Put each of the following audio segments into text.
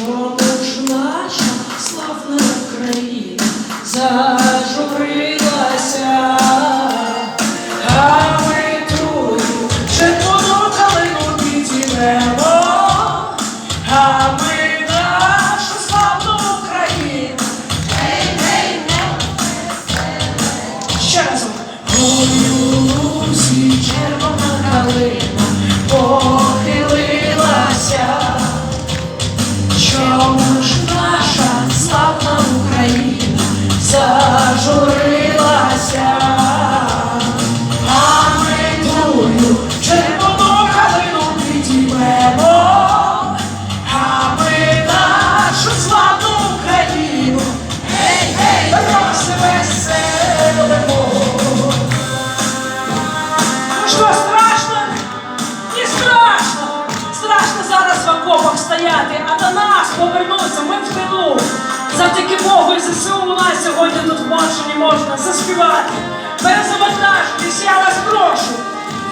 Чому ж наша славна Україна зажурилася, а ми тую червону калину підіймемо, а ми нашу славну Україну. Ще разом. Ой, у лузі червона калина зажурилася, а ми тую червону калину а ми нашу славну Україну гей, гей, розвеселимо. Ну що, страшно? Не страшно! Страшно зараз в окопах стояти, а до нас повернуться, ми в тилу. Завдяки Богу і ЗСУ у нас сьогодні тут в Маршині можна заспівати. Перезавантажуйтесь, я вас прошу.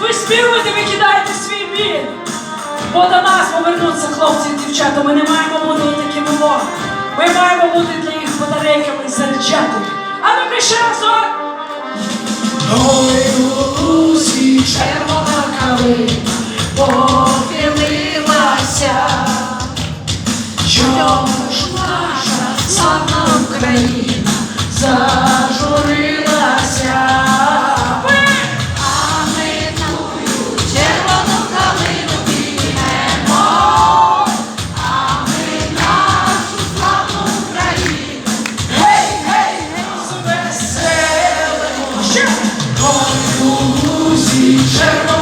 Ви співайте, ви кидаєте свій біль. Бо до нас повернуться хлопці і дівчата. Ми не маємо бути такими во. Ми маємо бути для їх батарейками заряджати. А ну ще разок! Ой, лузі червона калина похилилася. Чому ж наша славна Україна зажурилася, а ми тую червону калину а ми нашу славну Україну. Гей, гей, розвеселимо ще, Ой, червоно.